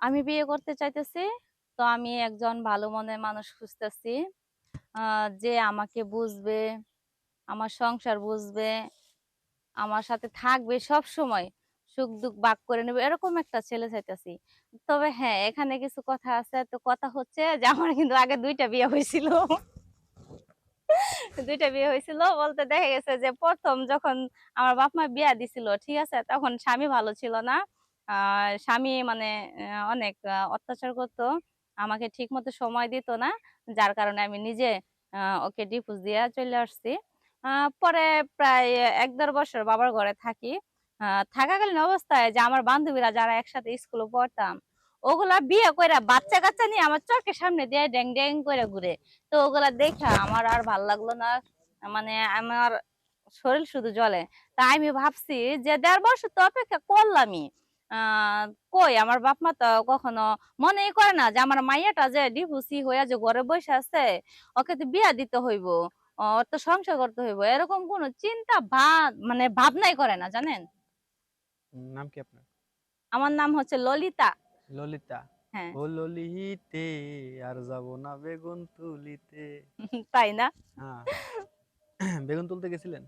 আমি বিয়ে করতে চাইতেছি। তো আমি একজন ভালো মনের মানুষ খুঁজতেছি। যে আমাকে বুঝবে, আমার সংসার বুঝবে, আমার সাথে থাকবে সব সময় সুখ দুঃখ বাক করে নেবে, এরকম একটা ছেলে চাইতেছি। তবে হ্যাঁ এখানে কিছু কথা আছে। তো কথা হচ্ছে যে আমার কিন্তু আগে দুইটা বিয়ে হয়েছিল দুইটা বিয়ে হয়েছিল বলতে দেখা গেছে যে প্রথম যখন আমার বাপ মা বিয়া দিছিল, ঠিক আছে? তখন স্বামী ভালো ছিল না। স্বামী মানে অনেক অত্যাচার করতো। আমাকে ঠিক মতো সময় দিত না। যার কারণে আমি নিজে ওকে ডিভোর্স দিয়ে চলে আসছি। পরে প্রায় এক দেড় বছর বাবার ঘরে থাকি। থাকাকালীন অবস্থায় যে আমার বান্ধবীরা যারা একসাথে স্কুলে পড়তাম, ওগুলা বিয়ে কইরা বাচ্চা কাচ্চা নিয়ে আমার চোখের সামনে দিয়ে ড্যাং ড্যাং করে ঘুরে। তো ওগুলা দেখা আমার আর ভালো লাগল না। মানে আমার শরীর শুধু জ্বলে। তাই আমি ভাবছি যে দেড় বছর তো অপেক্ষা করলামই। কই? আমার বাপ মা তো কখনো মনেই করে না যে আমার মাইয়াটা যে ডিভোর্সি হইয়া যে ঘরে বসে আছে ওকে তো বিয়া দিতে হইব ওর তো সংসার করতে হইব এরকম কোনো চিন্তা ভাব মানে ভাবনাই করে না জানেন? নাম কি আপনার? আমার নাম হচ্ছে ললিতা। ললিতা। হ্যাঁ। ও ললিতে আর যাব না বেগুন তুলিতে। তাই না? হ্যাঁ। বেগুন তুলতে গেছিলেন?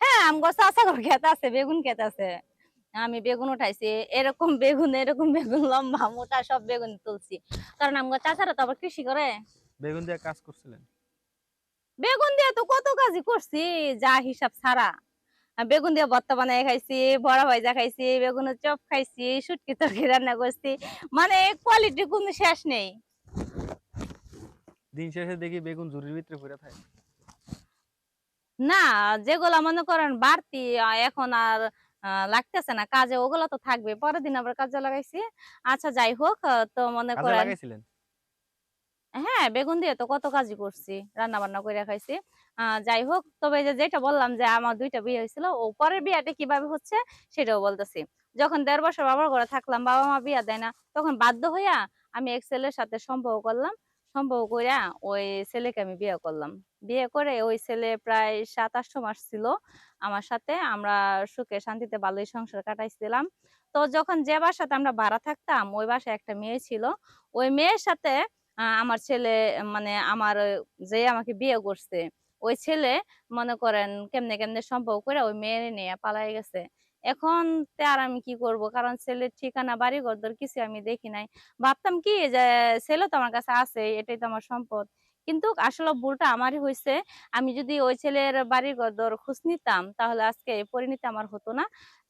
হ্যাঁ আমগো চাষা ঘর খেত আছে বেগুন খেত আছে। আমি বেগুন উঠাইছি এরকম বেগুন এরকম বেগুন লম্বা মোটা সব বেগুন তুলছি। কারণ আমগো চাচারা তো আবার কৃষি করে। বেগুন দিয়ে কাজ করছিলেন? বেগুন দিয়ে তো কত কাজই করছি যা হিসাব ছাড়া। বেগুন দিয়ে ভর্তা বানাই খাইছি বড়া ভাজা খাইছি বেগুনের চপ খাইছি শুটকি তরকারি রান্না করছি মানে কোয়ালিটি কোনো শেষ নেই। দিন শেষে দেখি বেগুন ঝুড়ির ভিতরে পড়ে থাকে। না যেগুলা মনে করেন বাড়তি এখন আর লাগতেছে না কাজে ওগুলা তো থাকবে। পরের দিন আবার কাজে লাগাইছি। আচ্ছা যাই হোক তো মনে করেন হ্যাঁ বেগুন দিয়ে তো কত কাজই করছি রান্না বান্না করে খাইছি যাই হোক তবে যে যেটা বললাম যে আমার দুইটা বিয়ে হয়েছিল ও পরের বিয়েটা কীভাবে হচ্ছে সেটাও বলতেছি। যখন দেড় বছর বাবার ঘরে থাকলাম বাবা মা বিয়া দেয় না তখন বাধ্য হইয়া আমি এক ছেলের সাথে সম্পর্ক করলাম। সম্পর্ক কইরা ওই ছেলেকে আমি বিয়ে করলাম। বিয়ে করে ওই ছেলে প্রায় সাত আটশো মাস ছিল আমার সাথে। আমরা সুখে শান্তিতে ভালোই সংসার কাটাইছিলাম। তো যখন যে বাসাতে আমরা ভাড়া থাকতাম, ওই বাসায় একটা মেয়ে ছিল। ওই মেয়ের সাথে আমার ছেলে মানে আমার যে আমাকে বিয়ে করছে, ওই ছেলে মনে করেন কেমনে কেমনে সম্ভব করে ওই মেয়ে নিয়ে পালাই গেছে। এখন তে আর আমি কি করব? কারণ ছেলের ঠিকানা বাড়ি ঘর কিছু আমি দেখি নাই। ভাবতাম কি যে, ছেলে তো আমার কাছে আছে, এটাই তো আমার সম্পদ। কিন্তু আসলে ভুলটা আমারই হয়েছে আমি যদি ওই ছেলের বাড়ি ঘর খোঁজ নিতাম, তাহলে আজকে পরিণতি আমার হতো না।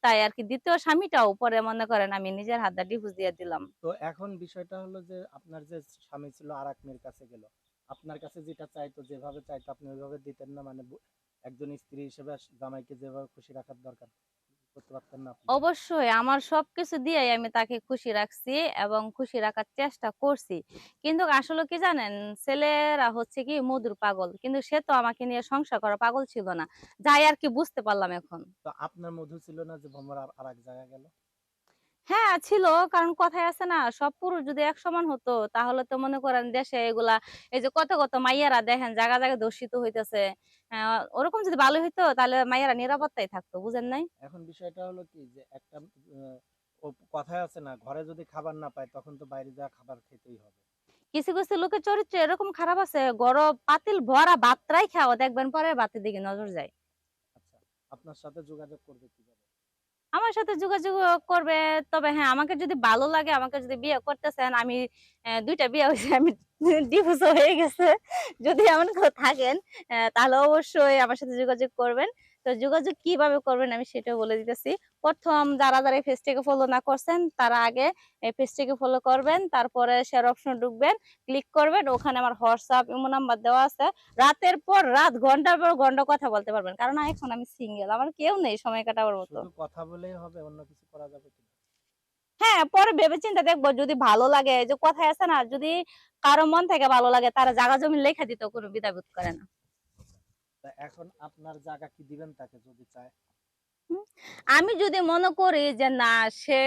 তাই আর কি দ্বিতীয় স্বামীটাও পরে মনে করেন আমি নিজের হাত ডিভোর্স দিয়ে দিলাম। তো এখন বিষয়টা হলো যে, আপনার যে স্বামী ছিল আর মেয়ের কাছে গেল। আপনার কাছে যেটা চাইতো, যেভাবে চাইতো, আপনি ওইভাবে দিতেন না। মানে একজন স্ত্রী হিসেবে জামাইকে যেভাবে খুশি রাখার দরকার। অবশ্যই। আমার সবকিছু দিয়ে আমি তাকে খুশি রাখছি এবং খুশি রাখার চেষ্টা করছি। কিন্তু আসলে কি জানেন? ছেলেরা হচ্ছে কি মধুর পাগল। কিন্তু সে তো আমাকে নিয়ে সংসার করা পাগল ছিল না। যাই আর কি বুঝতে পারলাম এখন। তো আপনার মধু ছিল না যে ভ্রমর আর আর এক জায়গায় গেল? হ্যাঁ ছিল। কারণ কথায় আছে না সব পুরুষ যদি এক সমান হতো তাহলে তো মনে করেন দেশে এগুলা এই যে কত কত মাইয়ারা দেখেন জায়গা জায়গায় দূষিত হইতেছে। ওরকম যদি ভালো হইতো তাহলে মাইয়ারা নিরাপত্তায় থাকতো বুঝেন নাই? এখন বিষয়টা হলো কি যে একটা কথায় আছে না ঘরে যদি খাবার না পায় তখন তো বাইরে যা খাবার খেতেই হবে। কিছু কিছু লোকের চরিত্র এরকম খারাপ আছে গরম পাতিল ভরা ভাতটাই খাওয়া দেখবেন পরে ভাতের দিকে নজর যায়। আচ্ছা আপনার সাথে যোগাযোগ করবে কীভাবে? আমার সাথে যোগাযোগ করবে। তবে হ্যাঁ আমাকে যদি ভালো লাগে আমাকে যদি বিয়ে করতেছেন আমি আহ, দুইটা বিয়ে হয়েছে আমি ডিভোর্স হয়ে গেছে। যদি এমন কেউ থাকেন তাহলে অবশ্যই আমার সাথে যোগাযোগ করবেন। তো যোগাযোগ কীভাবে করবেন আমি সেটা বলে দিতেছি। প্রথম যারা যারা এই পেজটাকে ফলো না করছেন তারা আগে এই পেজটাকে ফলো করবেন তারপরে শেয়ার অপশন ঢুকবেন ক্লিক করবেন ওখানে আমার হোয়াটসঅ্যাপ ইমো নাম্বার দেওয়া আছে। রাতের পর রাত ঘণ্টার পর ঘণ্টা কথা বলতে পারবেন। কারণ এখন আমি সিঙ্গেল আমার কেউ নেই সময় কাটাবার মতো। কথা বলেই হবে অন্য কিছু করা যাবে হ্যাঁ পরে ভেবে চিন্তা দেখব যদি ভালো লাগে যে কথায় আছে না যদি কারও মন থেকে ভালো লাগে তারা জাগা জমি লেখা দিতে কোনো বিদাবোধ করে না। তা এখন আপনার জায়গা কি দিবেন তাকে যদি চায়? আমি যদি মনে করি যে না সে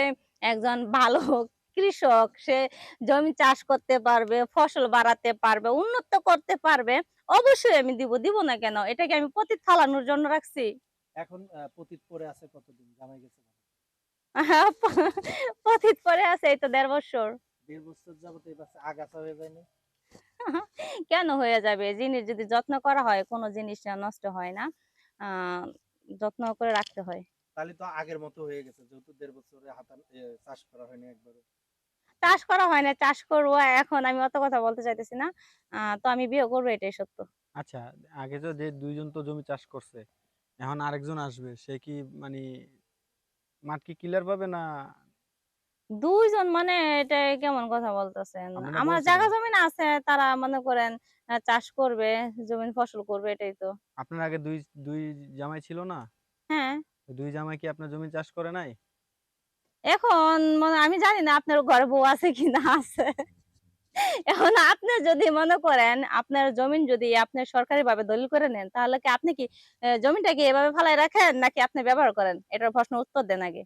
একজন ভালো কৃষক সে জমি চাষ করতে পারবে ফসল বাড়াতে পারবে উন্নত করতে পারবে অবশ্যই আমি দিব দিব না কেন? এটাকে আমি পতিত ফালানোর জন্য রাখছি। এখন পতিত পরে আছে কতদিন? জামাই গেছে পতিত পরে আছে এই তো দেড় বছর। দেড় বছর যাবত এই আগাছা হয়ে যায়নি? কেন হয়ে যাবে? জিনিস যদি যত্ন করা হয় কোনো জিনিস নষ্ট হয় না। যত্ন করে রাখতে হয়। তাহলে তো আগের মতো হয়ে গেছে। যেহেতু দেড় বছরে হাতান চাষ করা হয়নি একবারও। চাষ করা হয় না চাষ করব এখন। আমি অত কথা বলতে চাইতেছি না। আহ, তো আমি বিয়ে করব এটাই সত্য। আচ্ছা আগে তো যে দুইজন তো জমি চাষ করছে এখন আরেকজন আসবে সে কি মানে মাঠ কি ক্লিয়ার পাবে না দুইজন মানে এটা কেমন কথা বলতেছেন? আমার জায়গা জমিন আছে তারা মনে করেন চাষ করবে জমিন ফসল করবে এটাই তো। আপনার আগে দুই দুই জামাই ছিল না? হ্যাঁ। দুই জামাই কি আপনার জমি চাষ করে নাই? এখন মানে আমি জানি না আপনার ঘরে বউ আছে কি না আছে। এখন আপনি যদি মনে করেন আপনার জমিন যদি আপনি সরকারি ভাবে দলিল করে নেন তাহলে কি আপনি কি জমিটাকে এভাবে ফালাই রাখেন নাকি আপনি ব্যবহার করেন? এটার প্রশ্ন উত্তর দেন আগে।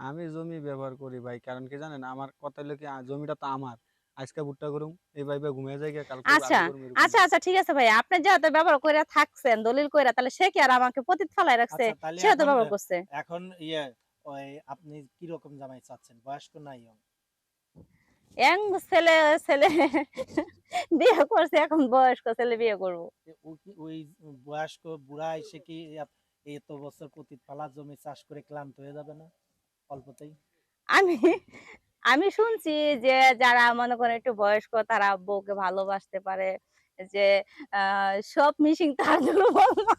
আমি জমি ব্যবহার করি ভাই। কারণ কি জানেন? আমার কথা হলো কি জমিটা তো আমার। আজকে ভুট্টা করুম এই ভাইবে ঘুমিয়ে যাই গিয়া, কালকে আচ্ছা, আচ্ছা আচ্ছা ঠিক আছে ভাই। আপনি যেহেতু ব্যবহার থাকছেন দলিল করে তাহলে সে কি আর আমাকে পতিত রাখছে? আচ্ছা তাহলে ব্যবহার করছে। এখন ইয়ে ওই আপনি কি রকম জামাই চাচ্ছেন? বয়স্ক না ইয়ং ইয়াং ছেলে ছেলে বিয়ে করছে এখন বয়স্ক ছেলে বিয়ে করব। ওই বয়স্ক বুড়া এসে কি এত বছর প্রতি ফালা জমি চাষ করে ক্লান্ত হয়ে যাবে না? অল্পতেই আমি আমি শুনছি যে যারা মনে করেন একটু বয়স্ক তারা বউকে ভালোবাসতে পারে যে সব মিশিং তার না।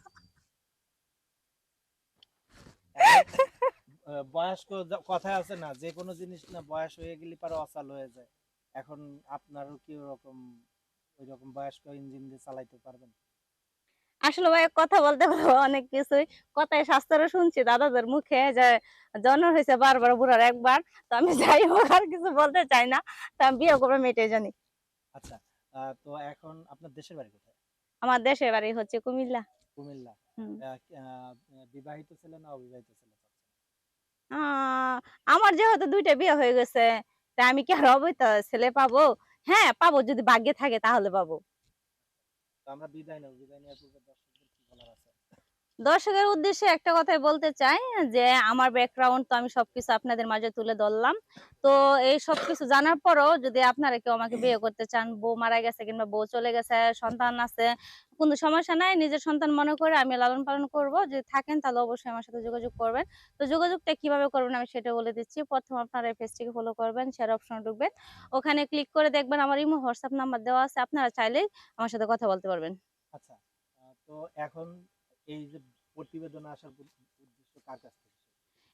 বয়স্ক কথায় আছে না যে কোনো জিনিস না বয়স হয়ে গেলে পরে অচাল হয়ে যায়। এখন আপনারও কি ওরকম ওই রকম বয়স্ক ইঞ্জিন দিয়ে চালাইতে পারবেন? আসলে ভাই কথা বলতে বলতে অনেক কিছুই। কথায় শাস্ত্রে শুনছি দাদাদের মুখে যে জন্ম হয়েছে বারবার বুড়ার একবার তো আমি যাই হোক আর কিছু বলতে চাই না তো আমি বিয়ে করব এটাই জানি। আচ্ছা তো এখন আপনার দেশের বাড়ি কোথায়? আমার দেশের বাড়ি হচ্ছে কুমিল্লা। কুমিল্লা। বিবাহিত ছেলে না অবিবাহিত ছেলে আমার যেহেতু দুইটা বিয়ে হয়ে গেছে তা আমি কি আর অবৈধ ছেলে পাবো? হ্যাঁ পাবো যদি ভাগ্যে থাকে তাহলে পাবো। আমরা বিদায় নেব বিদায় নেওয়ার পূর্বে দর্শকদের কি বলার আছে? দর্শকের উদ্দেশ্যে একটা কথাই বলতে চাই, যে আমার ব্যাকগ্রাউন্ড তো আমি সবকিছু আপনাদের মাঝে তুলে ধরলাম। তো এই সবকিছু জানার পরও যদি আপনারা কেউ আমাকে বিয়ে করতে চান, বউ মারা গেছে কিংবা বউ চলে গেছে, সন্তান আছে, কোনো সমস্যা নাই, নিজের সন্তান মনে করে আমি লালন পালন করব। যদি থাকেন তাহলে অবশ্যই আমার সাথে যোগাযোগ করবেন। তো যোগাযোগটা কীভাবে করবেন আমি সেটা বলে দিচ্ছি। প্রথম আপনারা এই পেজটিকে ফলো করবেন শেয়ার অপশন ঢুকবেন। ওখানে ক্লিক করে দেখবেন আমার ইমো হোয়াটসঅ্যাপ নাম্বার দেওয়া আছে। আপনারা চাইলেই আমার সাথে কথা বলতে পারবেন। আচ্ছা তো এখন এই যে প্রতিবেদন আসার উদ্দেশ্য কার কাছ থেকে?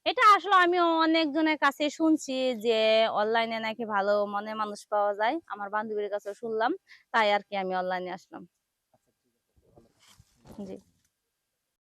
এটা আসলে আমি অনেকজনের কাছে শুনছি যে অনলাইনে নাকি ভালো মনে মানুষ পাওয়া যায়। আমার বান্ধবীর কাছে শুনলাম তাই আর কি আমি অনলাইনে আসলাম। আচ্ছা। জি।